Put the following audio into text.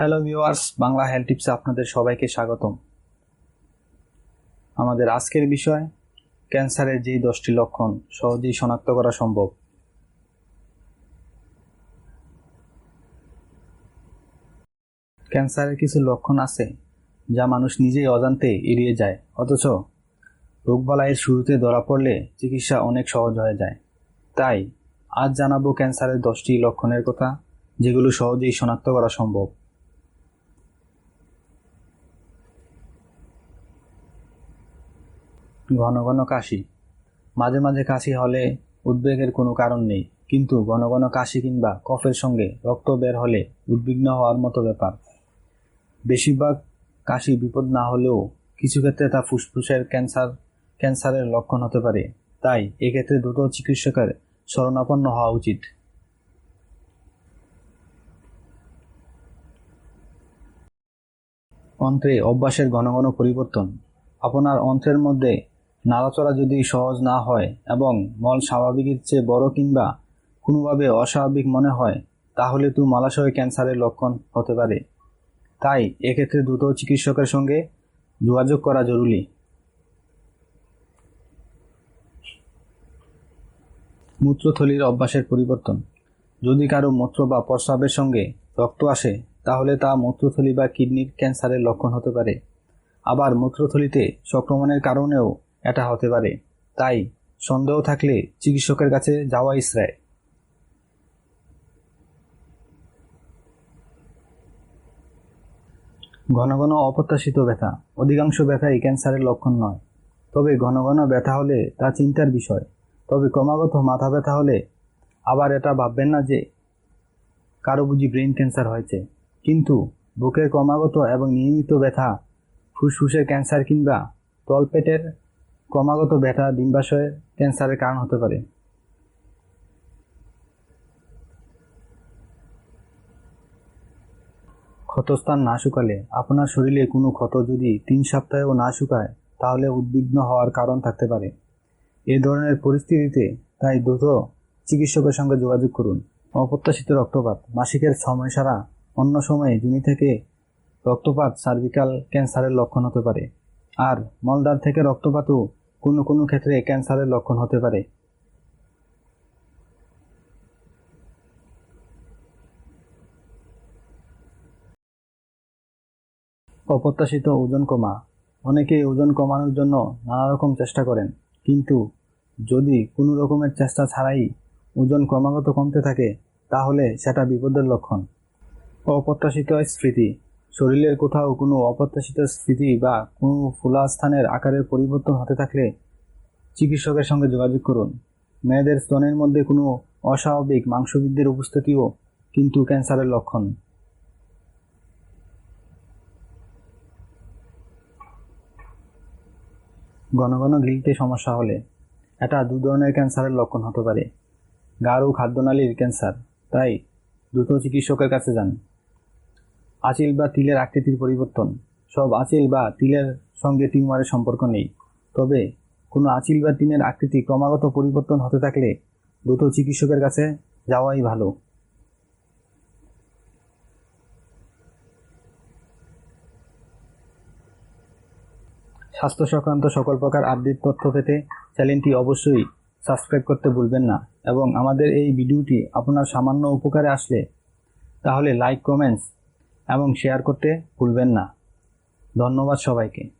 Hello viewers Bangla health টিপসে আপনাদের সবাইকে স্বাগতম। আমাদের আজকের বিষয়, ক্যান্সারের যেই দশটি লক্ষণ, সহজেই শনাক্ত করা সম্ভব। ক্যান্সারের কিছু লক্ষণ আছে যা মানুষ নিজেই অজান্তে এড়িয়ে যায়, অথচ রোগবালাইয়ের শুরুতে ধরা পড়লে চিকিৎসা অনেক সহজ হয়ে যায়। তাই আজ জানাব ক্যান্সারের দশটি লক্ষণের কথা, যেগুলো সহজেই শনাক্ত করা সম্ভব। ঘন ঘন কাশি। মাঝে মাঝে কাশি হলে উদ্বেগের কোনো কারণ নেই, কিন্তু ঘন ঘন কাশি কিংবা কফের সঙ্গে রক্ত বের হলে উদ্বিগ্ন হওয়ার মতো ব্যাপার। বেশিরভাগ কাশি বিপদ না হলেও কিছু ক্ষেত্রে তা ফুসফুসের ক্যান্সার, ক্যান্সারের লক্ষণ হতে পারে। তাই এক্ষেত্রে দ্রুত চিকিৎসকের শরণাপন্ন হওয়া উচিত। অন্ত্রে অভ্যাসের ঘন ঘন পরিবর্তন। আপনার অন্ত্রের মধ্যে নাড়াচড়া যদি সহজ না হয় এবং মল স্বাভাবিকের চেয়ে বড় কিংবা কোনোভাবে অস্বাভাবিক মনে হয়, তাহলে তো মালাশয় ক্যান্সারের লক্ষণ হতে পারে। তাই এক্ষেত্রে দ্রুত চিকিৎসকের সঙ্গে যোগাযোগ করা জরুরি। মূত্রথলির অভ্যাসের পরিবর্তন। যদি কারও মূত্র বা প্রস্রাবের সঙ্গে রক্ত আসে, তাহলে তা মূত্রথলি বা কিডনির ক্যান্সারের লক্ষণ হতে পারে। আবার মূত্রথলিতে সংক্রমণের কারণেও এটা হতে পারে। তাই সন্দেহ থাকলে চিকিৎসকের কাছে যাওয়াই শ্রেয় ঘন ঘন অপ্রত্যাশিত ব্যথা। অধিকাংশ ব্যথাই ক্যান্সারের লক্ষণ নয়। তবে ঘন ঘন ব্যথা হলে তা চিন্তার বিষয়। তবে ক্রমাগত মাথা ব্যথা হলে আবার এটা ভাববেন না যে কারও বুঝি ব্রেন ক্যান্সার হয়েছে। কিন্তু বুকের ক্রমাগত এবং নিয়মিত ব্যথা, ফুসফুসের ক্যান্সার কিংবা তলপেটের ক্রমাগত ব্যথা ডিম্বাশয়ের ক্যান্সারের কারণ হতে পারে। ক্ষতস্থান না শুকালে আপনার শরীরে কোনো ক্ষত যদি তিন সপ্তাহেও না শুকায়, তাহলে উদ্বিগ্ন হওয়ার কারণ থাকতে পারে। এ ধরনের পরিস্থিতিতে তাই দ্রুত চিকিৎসকের সঙ্গে যোগাযোগ করুন। অপ্রত্যাশিত রক্তপাত, মাসিকের সময় সারা অন্য সময়ে জুনি থেকে রক্তপাত সার্ভিক্যাল ক্যান্সারের লক্ষণ হতে পারে। আর মলদার থেকে রক্তপাতও কোনো কোনো ক্ষেত্রে ক্যান্সারের লক্ষণ হতে পারে। অপ্রত্যাশিত ওজন কমা। অনেকেই ওজন কমানোর জন্য নানা রকম চেষ্টা করেন, কিন্তু যদি কোনো রকমের চেষ্টা ছাড়াই ওজন ক্রমাগত কমতে থাকে, তাহলে সেটা বিপদের লক্ষণ। অপ্রত্যাশিত স্মৃতি শরীরের কোথাও কোনো অপ্রত্যাশিত স্মৃতি বা কোনো ফোলা স্থানের আকারের পরিবর্তন হতে থাকলে চিকিৎসকের সঙ্গে যোগাযোগ করুন। মেয়েদের স্তনের মধ্যে কোনো অস্বাভাবিক মাংসবৃদ্ধির উপস্থিতিও কিন্তু ক্যান্সারের লক্ষণ। ঘন ঘন গিলতে সমস্যা হলে এটা দু ধরনের ক্যান্সারের লক্ষণ হতে পারে। গাঢ় খাদ্যনালীর ক্যান্সার। তাই দ্রুত চিকিৎসকের কাছে যান। আচিল বা তিলের আকৃতির পরিবর্তন। সব আচিল বা তিলের সঙ্গে টিউমারের সম্পর্ক নেই। তবে কোনো আচিল বা টিনের আকৃতি ক্রমাগত পরিবর্তন হতে থাকলে দ্রুত চিকিৎসকের কাছে যাওয়াই ভালো। স্বাস্থ্য সংক্রান্ত সকল প্রকার আপডেট তথ্য পেতে চ্যানেলটি অবশ্যই সাবস্ক্রাইব করতে ভুলবেন না এবং আমাদের এই ভিডিওটি আপনার সামান্য উপকারে আসলে তাহলে লাইক, কমেন্টস এবং শেয়ার করতে ভুলবেন না। ধন্যবাদ সবাইকে।